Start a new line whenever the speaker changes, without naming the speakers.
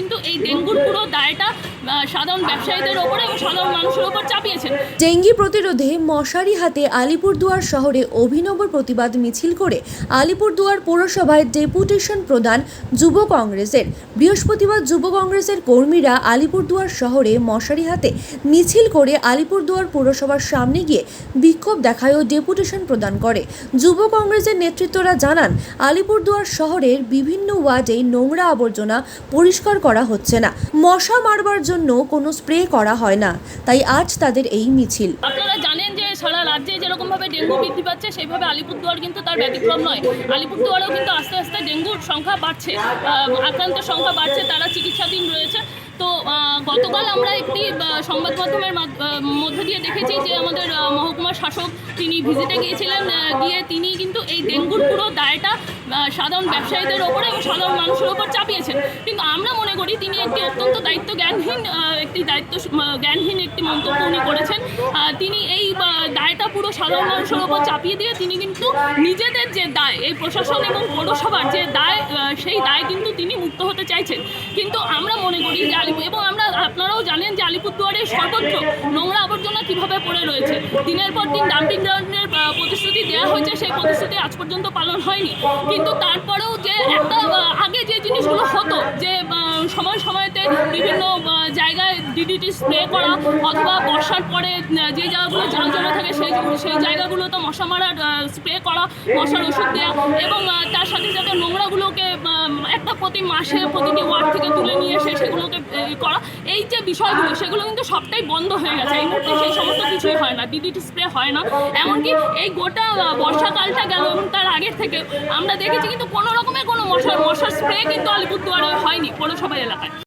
কিন্তু এই ডেঙ্গুর পুরো দায়টা সাধারণ ব্যবসায়ীদের ওপরে এবং সাধারণ মানুষের ওপর চাপিয়েছেন।
ডেঙ্গি প্রতিরোধে মশারি হাতে আলিপুরদুয়ার শহরে অভিনব প্রতিবাদ মিছিল করে আলিপুরদুয়ার পৌরসভায় ডেপুটেশন প্রদান যুব কংগ্রেসের। বৃহস্পতিবার যুব কংগ্রেসের কর্মীরা আলিপুরদুয়ার শহরে মশারি হাতে মিছিল করে আলিপুরদুয়ার পৌরসভার সামনে গিয়ে বিক্ষোভ দেখায় ও ডেপুটেশন প্রদান করে। যুব কংগ্রেসের নেতৃত্বরা জানান, আলিপুরদুয়ার শহরের বিভিন্ন ওয়ার্ডে নোংরা আবর্জনা পরিষ্কার করা হচ্ছে না। মশা মারবার জন্য কোনো স্প্রে করা হয় না। তাই আজ তাদের এই মিছিল।
আপনারা জানেন যে সারা রাজ্যে যেরকমভাবে ডেঙ্গু বৃদ্ধি পাচ্ছে, সেইভাবে আলিপুরদুয়ার কিন্তু তার ব্যতিক্রম নয়। আলিপুরদুয়ারেও কিন্তু আস্তে আস্তে ডেঙ্গুর সংখ্যা বাড়ছে আক্রান্তের সংখ্যা বাড়ছে, তারা চিকিৎসাধীন রয়েছে। তো গতকাল আমরা একটি সংবাদ মাধ্যমের মাধ- মধ্য দিয়ে দেখেছি যে আমাদের মহকুমার শাসক তিনি ভিজিটে গিয়েছিলেন গিয়ে তিনি কিন্তু এই ডেঙ্গুর পুরো দায়টা সাধারণ ব্যবসায়ীদের ওপরে এবং সাধারণ মানুষের ওপর চাপিয়েছেন। কিন্তু আমরা মনে করি তিনি একটি অত্যন্ত দায়িত্ব জ্ঞানহীন একটি দায়িত্ব জ্ঞানহীন একটি মন্তব্য উনি করেছেন। তিনি এই দায়টা পুরো সাধারণ মানুষের ওপর চাপিয়ে দিয়ে তিনি কিন্তু নিজেদের যে দায়, এই প্রশাসন এবং পৌরসভার যে দায় সেই দায় কিন্তু তিনি মুক্ত হতে চাইছেন। কিন্তু আমরা মনে করি যে এবং আমরা আপনারাও জানেন যে আলিপুরদুয়ারে সর্বত্র নোংরা আবর্জনা কীভাবে পড়ে রয়েছে। দিনের পর দিন ডাম্পিং গ্রাউন্ডের প্রতিশ্রুতি দেওয়া হয়েছে সেই প্রতিশ্রুতি আজ পর্যন্ত পালন হয়নি। কিন্তু তারপরেও যে একটা আগে যে জিনিসগুলো হতো যে সময় সময়তে বিভিন্ন জায়গায় ডিডিটি স্প্রে করা অথবা বর্ষার পরে যে জায়গাগুলো জল জমা থাকে সেই সেই জায়গাগুলোতে মশা মারার স্প্রে করা মশার ওষুধ দেওয়া এবং তার সাথে সাথে নোংরাগুলোকে একটা প্রতি মাসে প্রতিটি ওয়ার্ড থেকে তুলে নিয়ে এসে সেগুলোকে আহ, করা। এই যে বিষয়গুলো, সেগুলো কিন্তু সবটাই বন্ধ হয়ে গেছে। এই মুহূর্তে সেই সমস্ত কিছুই হয় না ডিডিটি স্প্রে হয় না। এমনকি এই গোটা বর্ষাকালটা গেল এবং তার আগের থেকে আমরা দেখেছি কিন্তু কোনো রকমের কোনো মশার মশার স্প্রে কিন্তু আলিপুরদুয়ারে হয়নি পৌরসভা এলাকায়।